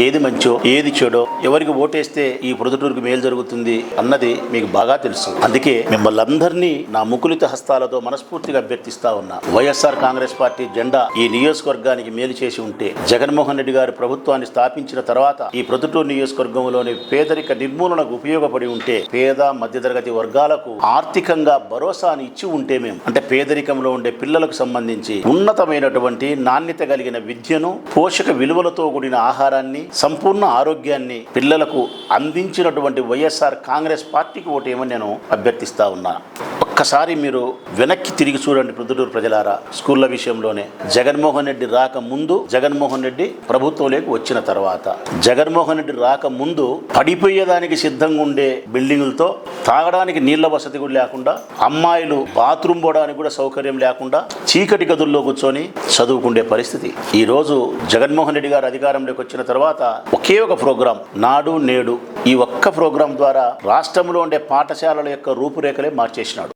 ఏది మంచో ఏది చెడో ఎవరికి ఓటేస్తే ఈ ప్రొద్దుటూరుకు మేలు జరుగుతుంది అన్నది మీకు బాగా తెలుసు. అందుకే మిమ్మల్ని అందరినీ నా ముకులిత హస్తాలతో మనస్ఫూర్తిగా అభ్యర్థిస్తా ఉన్నా. వైఎస్ఆర్ కాంగ్రెస్ పార్టీ జెండా ఈ నియోజకవర్గానికి మేలు చేసి ఉంటే జగన్మోహన్ రెడ్డి గారు ప్రభుత్వాన్ని స్థాపించిన తర్వాత ఈ ప్రొద్దుటూరు నియోజకవర్గంలోని పేదరిక నిర్మూలనకు ఉపయోగపడి ఉంటే పేద మధ్యతరగతి వర్గాలకు ఆర్థికంగా భరోసాని ఇచ్చి ఉంటే మేము అంటే పేదరికంలో ఉండే పిల్లలకు సంబంధించి ఉన్నతమైనటువంటి నాణ్యత కలిగిన విద్యను పోషక విలువలతో కూడిన ఆహారాన్ని సంపూర్ణ ఆరోగ్యాన్ని పిల్లలకు అందించినటువంటి వైఎస్ఆర్ కాంగ్రెస్ పార్టీకి ఓటేయమని నేను అభ్యర్థిస్తా ఉన్నా. ఒక్కసారి మీరు వెనక్కి తిరిగి చూడండి ప్రొద్దుటూరు ప్రజలారా. స్కూళ్ళ విషయంలోనే జగన్మోహన్ రెడ్డి రాక ముందు జగన్మోహన్ రెడ్డి ప్రభుత్వంలోకి వచ్చిన తర్వాత జగన్మోహన్ రెడ్డి రాక ముందు పడిపోయేదానికి సిద్ధంగా ఉండే బిల్డింగులతో తాగడానికి నీళ్ళ వసతి కూడా లేకుండా అమ్మాయిలు బాత్రూమ్ పోవడానికి కూడా సౌకర్యం లేకుండా చీకటి గదుల్లో కూర్చొని చదువుకుండే పరిస్థితి. ఈరోజు జగన్మోహన్ రెడ్డి గారు అధికారంలోకి వచ్చిన తర్వాత తర్వాత ఒకే ఒక ప్రోగ్రాం నాడు నేడు ఈ ఒక్క ప్రోగ్రాం ద్వారా రాష్ట్రంలో ఉండే పాఠశాలల యొక్క రూపురేఖలే మార్చేసినాడు.